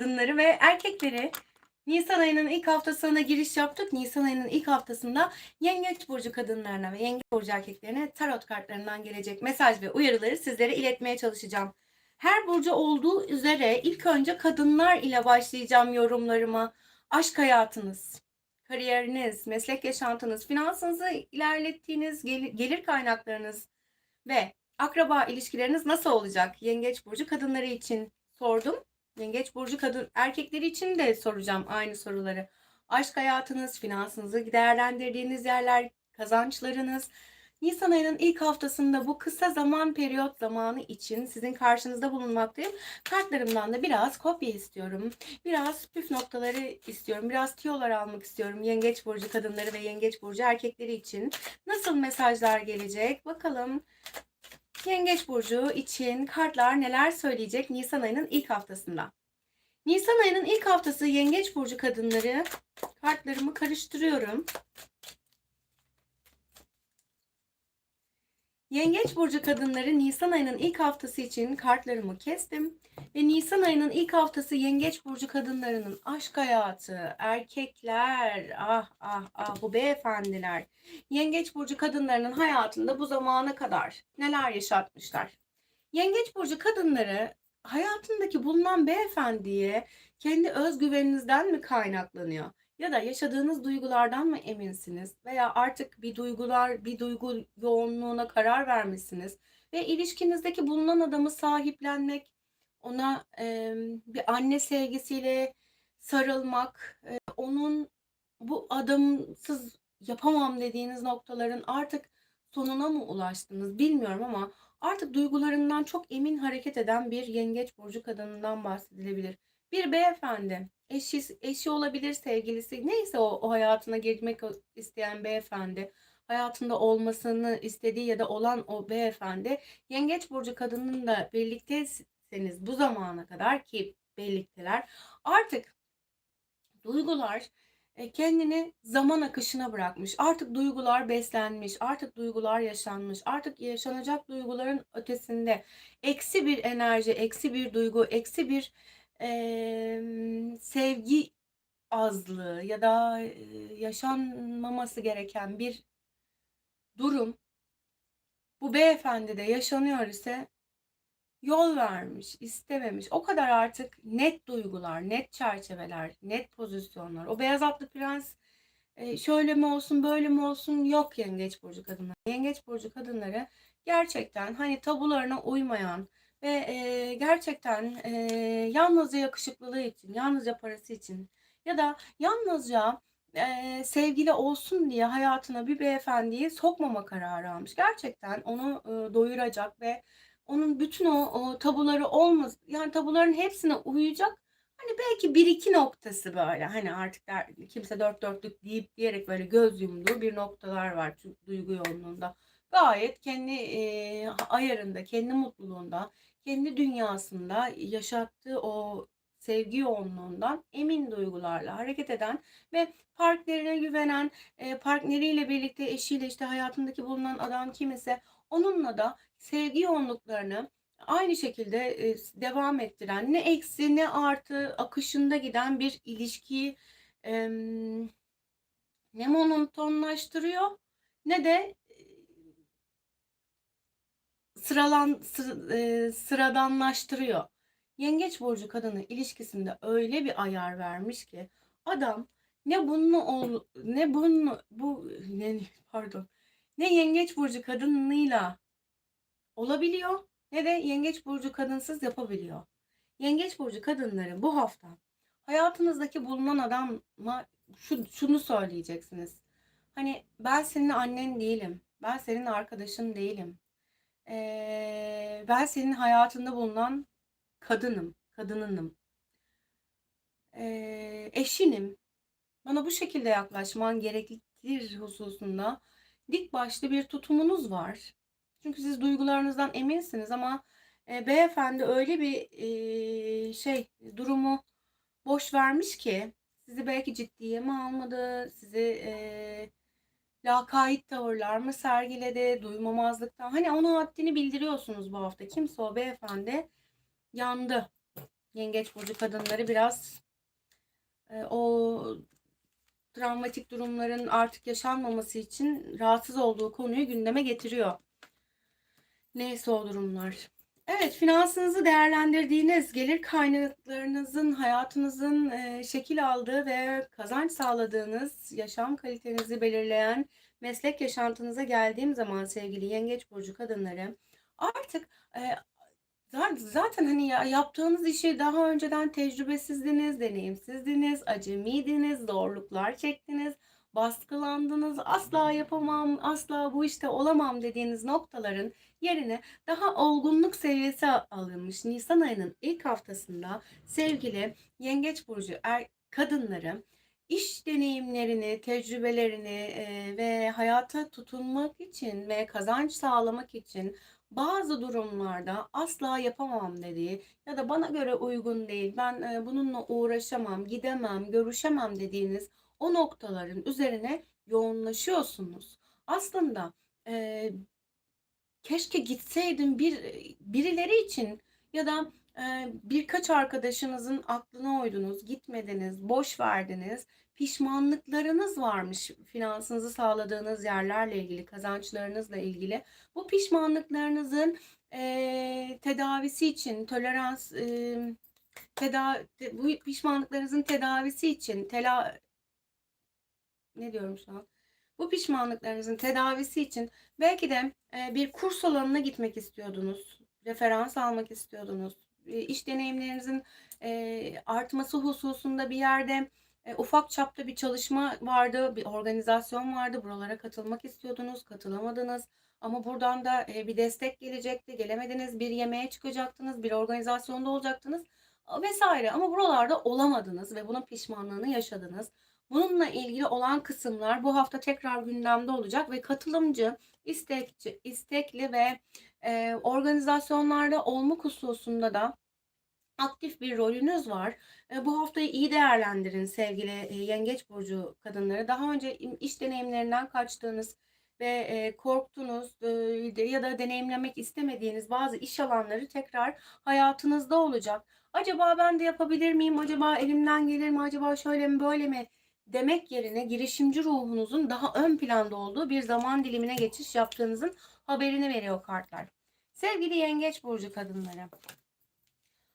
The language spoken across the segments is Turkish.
kadınları ve erkekleri Nisan ayının ilk haftasına giriş yaptık. Nisan ayının ilk haftasında Yengeç burcu kadınlarına ve Yengeç burcu erkeklerine tarot kartlarından gelecek mesaj ve uyarıları sizlere iletmeye çalışacağım. Her burcu olduğu üzere ilk önce kadınlar ile başlayacağım yorumlarıma. Aşk hayatınız, kariyeriniz, meslek yaşantınız, finansınızı ilerlettiğiniz gel- gelir kaynaklarınız ve akraba ilişkileriniz nasıl olacak? Yengeç burcu kadınları için sordum. Yengeç burcu kadın erkekleri için de soracağım aynı soruları. Aşk hayatınız, finansınızı değerlendirdiğiniz yerler, kazançlarınız. Nisan ayının ilk haftasında bu kısa zaman periyot zamanı için sizin karşınızda bulunmaktayım. Kartlarımdan da biraz kopya istiyorum. Biraz püf noktaları istiyorum. Biraz tiyolar almak istiyorum. Yengeç burcu kadınları ve yengeç burcu erkekleri için. Nasıl mesajlar gelecek? Bakalım. Yengeç burcu için kartlar neler söyleyecek Nisan ayının ilk haftasında? Nisan ayının ilk haftası Yengeç burcu kadınları kartlarımı karıştırıyorum. Yengeç burcu kadınları Nisan ayının ilk haftası için kartlarımı kestim ve Nisan ayının ilk haftası Yengeç burcu kadınlarının aşk hayatı, erkekler, ah ah ah bu beyefendiler Yengeç burcu kadınlarının hayatında bu zamana kadar neler yaşatmışlar? Yengeç burcu kadınları hayatındaki bulunan beyefendiye kendi özgüveninizden mi kaynaklanıyor? Ya da yaşadığınız duygulardan mı eminsiniz? Veya artık bir duygular, bir duygu yoğunluğuna karar vermişsiniz ve ilişkinizdeki bulunan adamı sahiplenmek, ona e, bir anne sevgisiyle sarılmak, e, onun bu adamsız yapamam dediğiniz noktaların artık sonuna mı ulaştınız bilmiyorum ama artık duygularından çok emin hareket eden bir yengeç burcu kadınından bahsedilebilir. Bir beyefendi, eşi, eşi olabilir, sevgilisi, neyse o, o hayatına girmek isteyen beyefendi, hayatında olmasını istediği ya da olan o beyefendi, yengeç burcu kadının da birlikteyseniz bu zamana kadar ki birlikteler, artık duygular e, kendini zaman akışına bırakmış. Artık duygular beslenmiş, artık duygular yaşanmış, artık yaşanacak duyguların ötesinde eksi bir enerji, eksi bir duygu, eksi bir e, sevgi azlığı ya da e, yaşanmaması gereken bir durum bu beyefendide yaşanıyor ise yol vermiş, istememiş. O kadar artık net duygular, net çerçeveler, net pozisyonlar. O beyaz atlı prens e, şöyle mi olsun, böyle mi olsun yok yengeç burcu kadınlar. Yengeç burcu kadınları gerçekten hani tabularına uymayan ve e, gerçekten e, yalnızca yakışıklılığı için, yalnızca parası için ya da yalnızca e, sevgili olsun diye hayatına bir beyefendiyi sokmama kararı almış. Gerçekten onu e, doyuracak ve onun bütün o, o tabuları olmaz. Yani tabuların hepsine uyacak. Hani belki bir iki noktası böyle hani artık der, kimse dört dörtlük deyip diyerek böyle göz yumduğu bir noktalar var duygu yoğunluğunda. Gayet kendi e, ayarında, kendi mutluluğunda, kendi dünyasında yaşattığı o sevgi yoğunluğundan emin duygularla hareket eden ve partnerine güvenen, e, partneriyle birlikte eşiyle işte hayatındaki bulunan adam kim ise onunla da sevgi yoğunluklarını aynı şekilde e, devam ettiren ne eksi ne artı akışında giden bir ilişkiyi e, ne monotonlaştırıyor ne de sıralan sı- e, sıradanlaştırıyor. Yengeç burcu kadını ilişkisinde öyle bir ayar vermiş ki adam ne bununla ol ne bunu bu ne pardon ne yengeç burcu kadınıyla olabiliyor ne de yengeç burcu kadınsız yapabiliyor. Yengeç burcu kadınları bu hafta hayatınızdaki bulunan adama şu, şunu söyleyeceksiniz. Hani ben senin annen değilim. Ben senin arkadaşın değilim. Ee, ben senin hayatında bulunan kadınım, kadınınım. Ee, eşinim. Bana bu şekilde yaklaşman gereklidir hususunda dik başlı bir tutumunuz var. Çünkü siz duygularınızdan eminsiniz ama e, beyefendi öyle bir e, şey durumu boş vermiş ki sizi belki ciddiye mi almadı, sizi e, lakayt tavırlar mı sergiledi, duymamazlıktan. Hani onun haddini bildiriyorsunuz bu hafta. Kimse o beyefendi yandı. Yengeç burcu kadınları biraz e, o travmatik durumların artık yaşanmaması için rahatsız olduğu konuyu gündeme getiriyor. Neyse o durumlar. Evet, finansınızı değerlendirdiğiniz, gelir kaynaklarınızın, hayatınızın e, şekil aldığı ve kazanç sağladığınız, yaşam kalitenizi belirleyen meslek yaşantınıza geldiğim zaman sevgili Yengeç burcu kadınları artık e, za- zaten hani ya, yaptığınız işi daha önceden tecrübesizdiniz, deneyimsizdiniz, acemiydiniz, zorluklar çektiniz, baskılandınız, asla yapamam, asla bu işte olamam dediğiniz noktaların yerine daha olgunluk seviyesi alınmış. Nisan ayının ilk haftasında sevgili Yengeç burcu er, kadınları iş deneyimlerini, tecrübelerini e, ve hayata tutunmak için ve kazanç sağlamak için bazı durumlarda asla yapamam dediği ya da bana göre uygun değil, ben e, bununla uğraşamam, gidemem, görüşemem dediğiniz o noktaların üzerine yoğunlaşıyorsunuz. Aslında e, keşke gitseydim bir birileri için ya da e, birkaç arkadaşınızın aklına uydunuz, gitmediniz, boş verdiniz. Pişmanlıklarınız varmış finansınızı sağladığınız yerlerle ilgili, kazançlarınızla ilgili. Bu pişmanlıklarınızın e, tedavisi için, tolerans, e, teda bu pişmanlıklarınızın tedavisi için, tela ne diyorum şu an? Bu pişmanlıklarınızın tedavisi için belki de e, bir kurs alanına gitmek istiyordunuz. Referans almak istiyordunuz. E, iş deneyimlerinizin e, artması hususunda bir yerde ufak çapta bir çalışma vardı, bir organizasyon vardı. Buralara katılmak istiyordunuz, katılamadınız. Ama buradan da bir destek gelecekti, gelemediniz. Bir yemeğe çıkacaktınız, bir organizasyonda olacaktınız vesaire. Ama buralarda olamadınız ve bunun pişmanlığını yaşadınız. Bununla ilgili olan kısımlar bu hafta tekrar gündemde olacak ve katılımcı, istekçi, istekli ve e, organizasyonlarda olmak hususunda da aktif bir rolünüz var. E, bu haftayı iyi değerlendirin sevgili e, Yengeç burcu kadınları. Daha önce iş deneyimlerinden kaçtığınız ve e, korktunuz e, ya da deneyimlemek istemediğiniz bazı iş alanları tekrar hayatınızda olacak. Acaba ben de yapabilir miyim? Acaba elimden gelir mi? Acaba şöyle mi böyle mi? Demek yerine girişimci ruhunuzun daha ön planda olduğu bir zaman dilimine geçiş yaptığınızın haberini veriyor kartlar. Sevgili Yengeç burcu kadınları.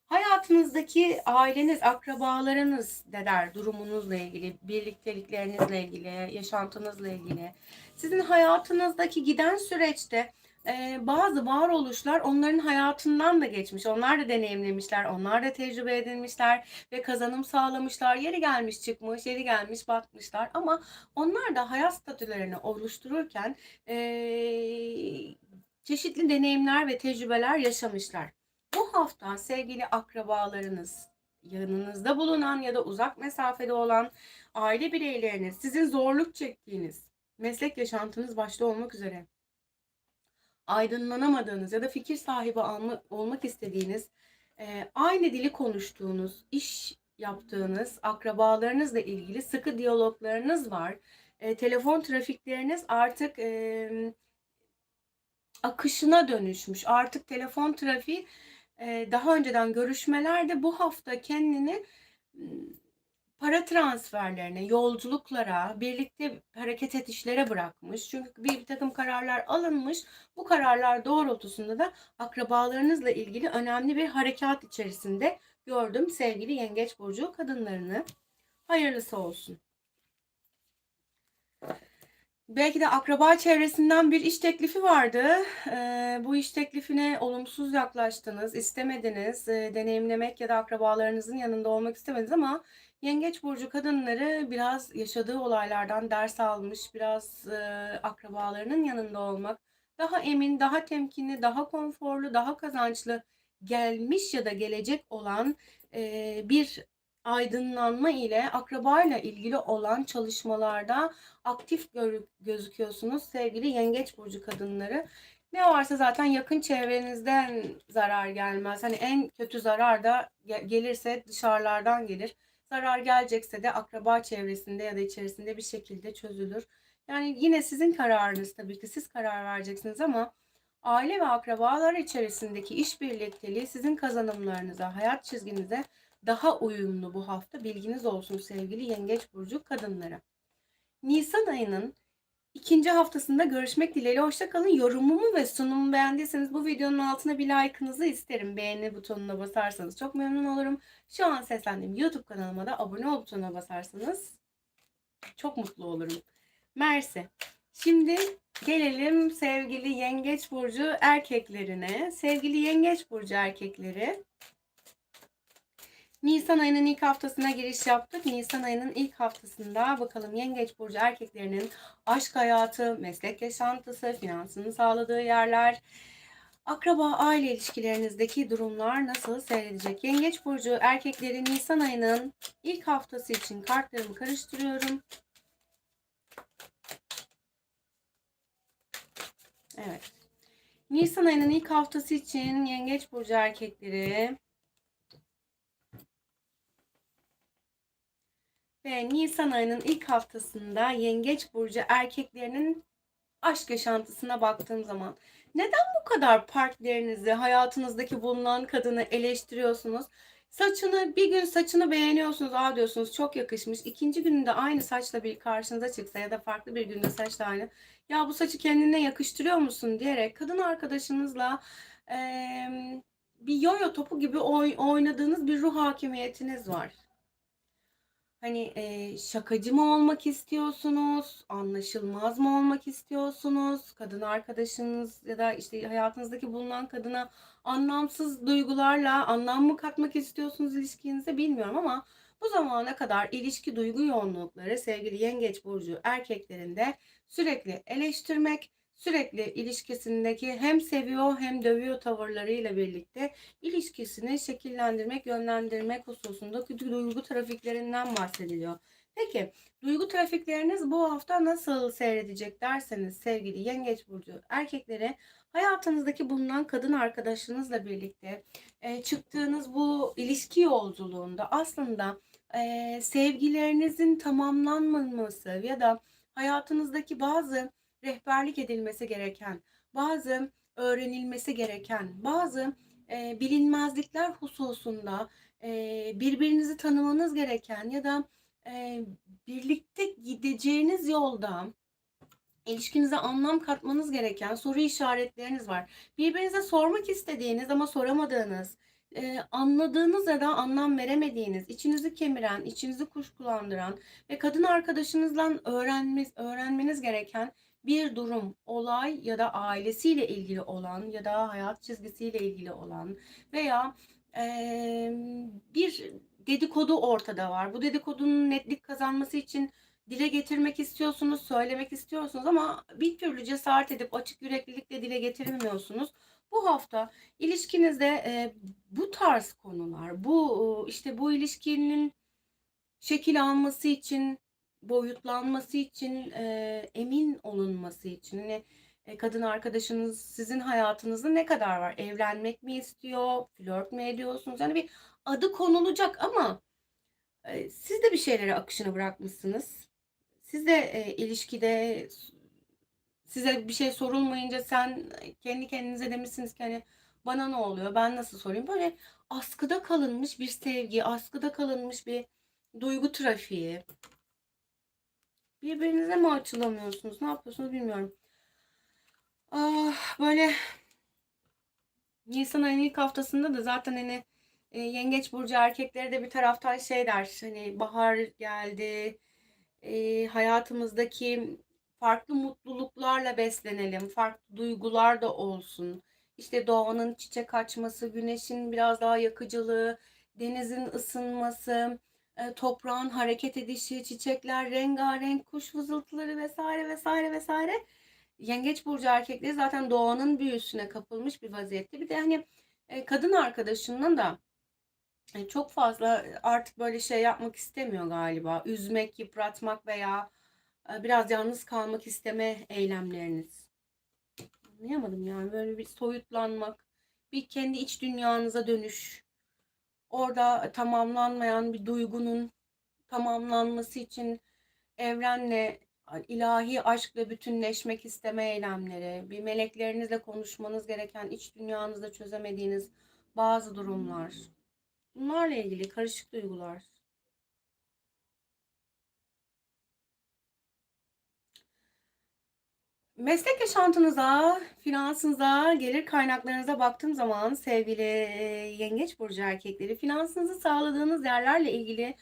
Hayatınızdaki aileniz, akrabalarınız der durumunuzla ilgili, birlikteliklerinizle ilgili, yaşantınızla ilgili. Sizin hayatınızdaki giden süreçte e, bazı varoluşlar onların hayatından da geçmiş. Onlar da deneyimlemişler, onlar da tecrübe edinmişler ve kazanım sağlamışlar. Yeri gelmiş çıkmış, yeri gelmiş batmışlar. Ama onlar da hayat statülerini oluştururken e, çeşitli deneyimler ve tecrübeler yaşamışlar. Bu hafta sevgili akrabalarınız, yanınızda bulunan ya da uzak mesafede olan aile bireyleriniz, sizin zorluk çektiğiniz, meslek yaşantınız başta olmak üzere aydınlanamadığınız ya da fikir sahibi alma, olmak istediğiniz, e, aynı dili konuştuğunuz, iş yaptığınız, akrabalarınızla ilgili sıkı diyaloglarınız var. E, telefon trafikleriniz artık e, akışına dönüşmüş. Artık telefon trafiği e, daha önceden görüşmelerde bu hafta kendini para transferlerine, yolculuklara, birlikte hareket edişlere bırakmış. Çünkü bir, takım kararlar alınmış. Bu kararlar doğrultusunda da akrabalarınızla ilgili önemli bir harekat içerisinde gördüm sevgili Yengeç Burcu kadınlarını. Hayırlısı olsun. Belki de akraba çevresinden bir iş teklifi vardı. Ee, bu iş teklifine olumsuz yaklaştınız, istemediniz, e, deneyimlemek ya da akrabalarınızın yanında olmak istemediniz ama Yengeç burcu kadınları biraz yaşadığı olaylardan ders almış, biraz e, akrabalarının yanında olmak, daha emin, daha temkinli, daha konforlu, daha kazançlı gelmiş ya da gelecek olan e, bir aydınlanma ile akrabayla ilgili olan çalışmalarda aktif gözüküyorsunuz sevgili yengeç burcu kadınları. Ne varsa zaten yakın çevrenizden zarar gelmez. Hani en kötü zarar da gelirse dışarılardan gelir. Zarar gelecekse de akraba çevresinde ya da içerisinde bir şekilde çözülür. Yani yine sizin kararınız tabii ki siz karar vereceksiniz ama Aile ve akrabalar içerisindeki iş birlikteliği sizin kazanımlarınıza, hayat çizginize daha uyumlu bu hafta. Bilginiz olsun sevgili Yengeç Burcu kadınları. Nisan ayının ikinci haftasında görüşmek dileğiyle. Hoşçakalın. Yorumumu ve sunumumu beğendiyseniz bu videonun altına bir like'ınızı isterim. Beğeni butonuna basarsanız çok memnun olurum. Şu an seslendiğim YouTube kanalıma da abone ol butonuna basarsanız çok mutlu olurum. Mersi. Şimdi gelelim sevgili Yengeç Burcu erkeklerine. Sevgili Yengeç Burcu erkekleri. Nisan ayının ilk haftasına giriş yaptık. Nisan ayının ilk haftasında bakalım Yengeç Burcu erkeklerinin aşk hayatı, meslek yaşantısı, finansını sağladığı yerler, akraba aile ilişkilerinizdeki durumlar nasıl seyredecek? Yengeç Burcu erkekleri Nisan ayının ilk haftası için kartlarımı karıştırıyorum. Evet. Nisan ayının ilk haftası için Yengeç Burcu erkekleri ve Nisan ayının ilk haftasında Yengeç Burcu erkeklerinin aşk yaşantısına baktığım zaman neden bu kadar partnerinizi, hayatınızdaki bulunan kadını eleştiriyorsunuz? Saçını bir gün saçını beğeniyorsunuz, aa diyorsunuz çok yakışmış. İkinci gününde aynı saçla bir karşınıza çıksa ya da farklı bir günde saçla aynı. Ya bu saçı kendine yakıştırıyor musun diyerek kadın arkadaşınızla eee, bir yoyo topu gibi oy- oynadığınız bir ruh hakimiyetiniz var. Hani e, şakacı mı olmak istiyorsunuz? Anlaşılmaz mı olmak istiyorsunuz? Kadın arkadaşınız ya da işte hayatınızdaki bulunan kadına anlamsız duygularla anlam mı katmak istiyorsunuz ilişkinize bilmiyorum ama bu zamana kadar ilişki duygu yoğunlukları sevgili Yengeç Burcu erkeklerinde sürekli eleştirmek, sürekli ilişkisindeki hem seviyor hem dövüyor tavırlarıyla birlikte ilişkisini şekillendirmek, yönlendirmek hususundaki duygu trafiklerinden bahsediliyor. Peki duygu trafikleriniz bu hafta nasıl seyredecek derseniz sevgili Yengeç Burcu erkekleri hayatınızdaki bulunan kadın arkadaşınızla birlikte e, çıktığınız bu ilişki yolculuğunda aslında e, sevgilerinizin tamamlanmaması ya da hayatınızdaki bazı rehberlik edilmesi gereken, bazı öğrenilmesi gereken, bazı e, bilinmezlikler hususunda e, birbirinizi tanımanız gereken ya da e, birlikte gideceğiniz yolda ilişkinize anlam katmanız gereken soru işaretleriniz var. Birbirinize sormak istediğiniz ama soramadığınız, e, anladığınız ya da anlam veremediğiniz, içinizi kemiren, içinizi kuşkulandıran ve kadın arkadaşınızla öğrenmeniz, öğrenmeniz gereken bir durum, olay ya da ailesiyle ilgili olan ya da hayat çizgisiyle ilgili olan veya eee, bir dedikodu ortada var. Bu dedikodunun netlik kazanması için dile getirmek istiyorsunuz, söylemek istiyorsunuz ama bir türlü cesaret edip açık yüreklilikle dile getirmiyorsunuz. Bu hafta ilişkinizde e, bu tarz konular, bu işte bu ilişkinin şekil alması için boyutlanması için e, emin olunması için hani e, kadın arkadaşınız sizin hayatınızda ne kadar var? Evlenmek mi istiyor? Flört mü ediyorsunuz? Yani bir adı konulacak ama e, siz de bir şeylere akışını bırakmışsınız. Siz de e, ilişkide size bir şey sorulmayınca sen kendi kendinize demişsiniz ki hani bana ne oluyor? Ben nasıl sorayım? Böyle askıda kalınmış bir sevgi, askıda kalınmış bir duygu trafiği. Birbirinize mi açılamıyorsunuz? Ne yapıyorsunuz bilmiyorum. Ah, böyle Nisan ayının ilk haftasında da zaten hani e, Yengeç Burcu erkekleri de bir taraftan şey der. Hani bahar geldi. E, hayatımızdaki farklı mutluluklarla beslenelim. Farklı duygular da olsun. İşte doğanın çiçek açması, güneşin biraz daha yakıcılığı, denizin ısınması, e, toprağın hareket edişi, çiçekler, rengarenk kuş vızıltıları vesaire vesaire vesaire. Yengeç burcu erkekleri zaten doğanın büyüsüne kapılmış bir vaziyette. Bir de hani e, kadın arkadaşının da e, çok fazla artık böyle şey yapmak istemiyor galiba. Üzmek, yıpratmak veya biraz yalnız kalmak isteme eylemleriniz. Anlayamadım yani böyle bir soyutlanmak, bir kendi iç dünyanıza dönüş orada tamamlanmayan bir duygunun tamamlanması için evrenle ilahi aşkla bütünleşmek isteme eylemleri, bir meleklerinizle konuşmanız gereken iç dünyanızda çözemediğiniz bazı durumlar. Bunlarla ilgili karışık duygular. Meslek yaşantınıza, finansınıza, gelir kaynaklarınıza baktığım zaman sevgili yengeç burcu erkekleri finansınızı sağladığınız yerlerle ilgili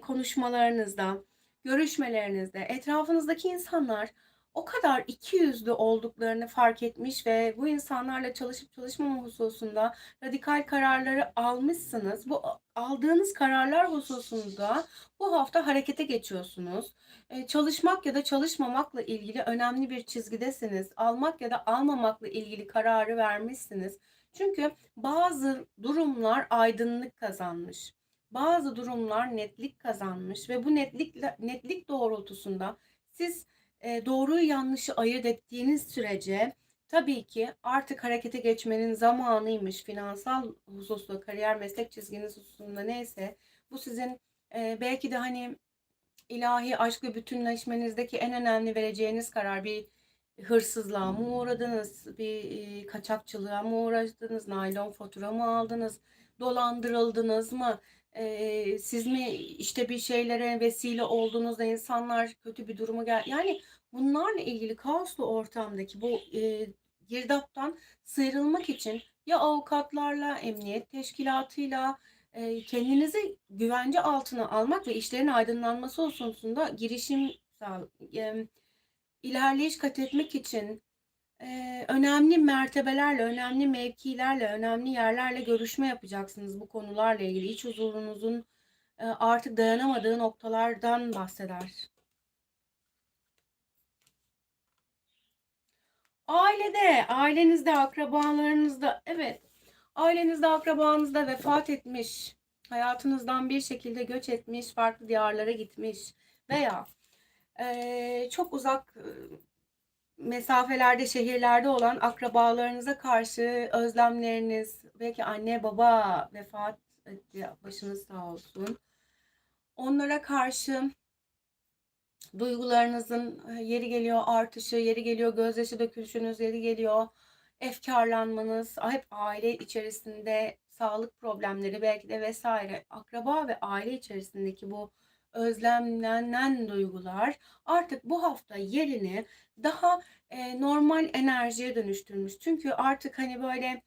konuşmalarınızda, görüşmelerinizde etrafınızdaki insanlar o kadar iki yüzlü olduklarını fark etmiş ve bu insanlarla çalışıp çalışmama hususunda radikal kararları almışsınız. Bu aldığınız kararlar hususunda bu hafta harekete geçiyorsunuz. Ee, çalışmak ya da çalışmamakla ilgili önemli bir çizgidesiniz. Almak ya da almamakla ilgili kararı vermişsiniz. Çünkü bazı durumlar aydınlık kazanmış. Bazı durumlar netlik kazanmış ve bu netlik netlik doğrultusunda siz e, doğruyu yanlışı ayırt ettiğiniz sürece tabii ki artık harekete geçmenin zamanıymış. Finansal hususla, kariyer meslek çizginiz hususunda neyse bu sizin e, belki de hani ilahi aşkla bütünleşmenizdeki en önemli vereceğiniz karar bir hırsızlığa mı uğradınız, bir kaçakçılığa mı uğradınız, naylon fatura mı aldınız, dolandırıldınız mı? E, siz mi işte bir şeylere vesile oldunuz da insanlar kötü bir duruma gel yani bunlarla ilgili kaoslu ortamdaki bu e, girdaptan sıyrılmak için ya avukatlarla, emniyet teşkilatıyla e, kendinizi güvence altına almak ve işlerin aydınlanması hususunda girişim e, ilerleyiş kat etmek için e, önemli mertebelerle, önemli mevkilerle, önemli yerlerle görüşme yapacaksınız bu konularla ilgili. İç huzurunuzun e, artık dayanamadığı noktalardan bahseder. Ailede, ailenizde, akrabalarınızda, evet, ailenizde, akrabanızda vefat etmiş, hayatınızdan bir şekilde göç etmiş, farklı diyarlara gitmiş veya e, çok uzak mesafelerde, şehirlerde olan akrabalarınıza karşı özlemleriniz, belki anne baba vefat etti, başınız sağ olsun. Onlara karşı duygularınızın e, yeri geliyor artışı, yeri geliyor gözyaşı dökülüşünüz, yeri geliyor efkarlanmanız, hep aile içerisinde sağlık problemleri belki de vesaire, akraba ve aile içerisindeki bu özlemlenen duygular artık bu hafta yerini daha e, normal enerjiye dönüştürmüş. Çünkü artık hani böyle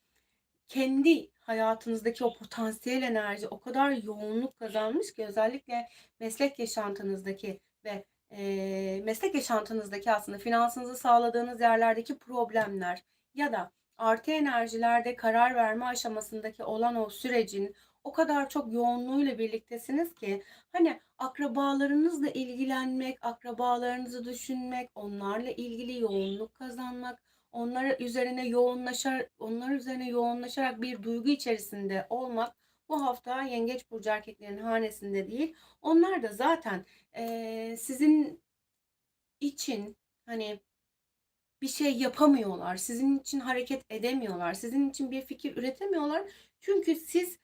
kendi hayatınızdaki o potansiyel enerji o kadar yoğunluk kazanmış ki özellikle meslek yaşantınızdaki ve e, meslek yaşantınızdaki aslında finansınızı sağladığınız yerlerdeki problemler ya da artı enerjilerde karar verme aşamasındaki olan o sürecin o kadar çok yoğunluğuyla birliktesiniz ki hani akrabalarınızla ilgilenmek, akrabalarınızı düşünmek, onlarla ilgili yoğunluk kazanmak, onlara üzerine yoğunlaşar, onlar üzerine yoğunlaşarak bir duygu içerisinde olmak bu hafta Yengeç burcu erkeklerin hanesinde değil. Onlar da zaten e, sizin için hani bir şey yapamıyorlar. Sizin için hareket edemiyorlar. Sizin için bir fikir üretemiyorlar. Çünkü siz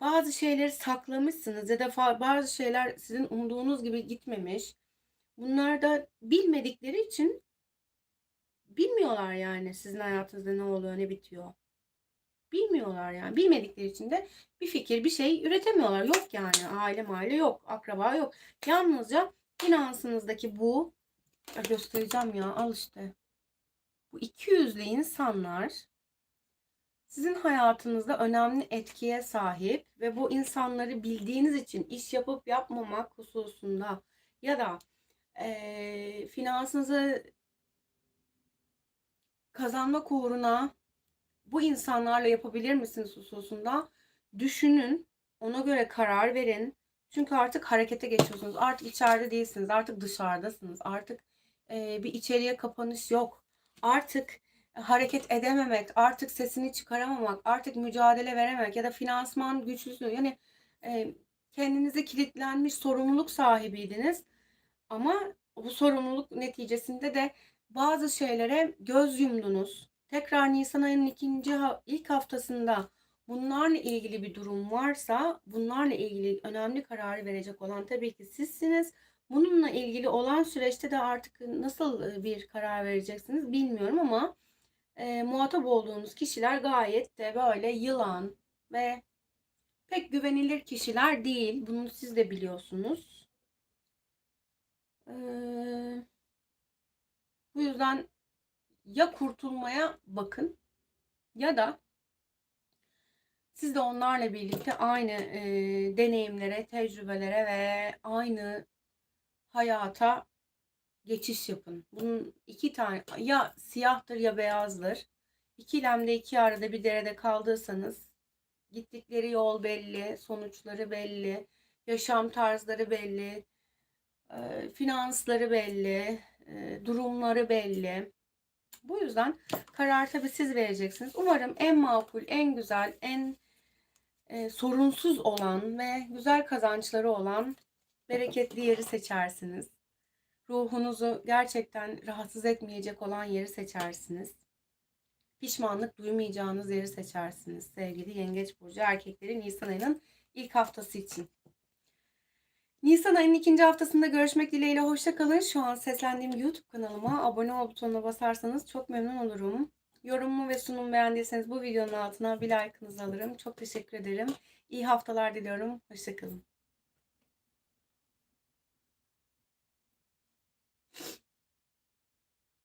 bazı şeyleri saklamışsınız ya da bazı şeyler sizin umduğunuz gibi gitmemiş. Bunlar da bilmedikleri için bilmiyorlar yani sizin hayatınızda ne oluyor, ne bitiyor. Bilmiyorlar yani. Bilmedikleri için de bir fikir, bir şey üretemiyorlar. Yok yani. Aile maile yok. Akraba yok. Yalnızca finansınızdaki bu göstereceğim ya al işte. Bu iki yüzlü insanlar sizin hayatınızda önemli etkiye sahip ve bu insanları bildiğiniz için iş yapıp yapmamak hususunda ya da e, finansınızı kazanmak uğruna bu insanlarla yapabilir misiniz hususunda düşünün. Ona göre karar verin. Çünkü artık harekete geçiyorsunuz. Artık içeride değilsiniz. Artık dışarıdasınız. Artık e, bir içeriye kapanış yok. Artık hareket edememek, artık sesini çıkaramamak, artık mücadele verememek ya da finansman güçlüsü yani e, kendinize kilitlenmiş sorumluluk sahibiydiniz. Ama bu sorumluluk neticesinde de bazı şeylere göz yumdunuz. Tekrar Nisan ayının ikinci ilk haftasında bunlarla ilgili bir durum varsa bunlarla ilgili önemli kararı verecek olan tabii ki sizsiniz. Bununla ilgili olan süreçte de artık nasıl e, bir karar vereceksiniz bilmiyorum ama e, muhatap olduğunuz kişiler gayet de böyle yılan ve pek güvenilir kişiler değil. Bunu siz de biliyorsunuz. Ee, bu yüzden ya kurtulmaya bakın ya da siz de onlarla birlikte aynı e, deneyimlere, tecrübelere ve aynı hayata geçiş yapın. Bunun iki tane ya siyahtır ya beyazdır. İkilemde iki arada bir derede kaldıysanız gittikleri yol belli, sonuçları belli, yaşam tarzları belli, e, finansları belli, e, durumları belli. Bu yüzden karar tabii siz vereceksiniz. Umarım en makul, en güzel, en e, sorunsuz olan ve güzel kazançları olan bereketli yeri seçersiniz. Ruhunuzu gerçekten rahatsız etmeyecek olan yeri seçersiniz. Pişmanlık duymayacağınız yeri seçersiniz sevgili Yengeç Burcu erkekleri Nisan ayının ilk haftası için. Nisan ayının ikinci haftasında görüşmek dileğiyle hoşça kalın. Şu an seslendiğim YouTube kanalıma abone ol butonuna basarsanız çok memnun olurum. Yorumumu ve sunumu beğendiyseniz bu videonun altına bir like'ınızı alırım. Çok teşekkür ederim. İyi haftalar diliyorum. Hoşça kalın.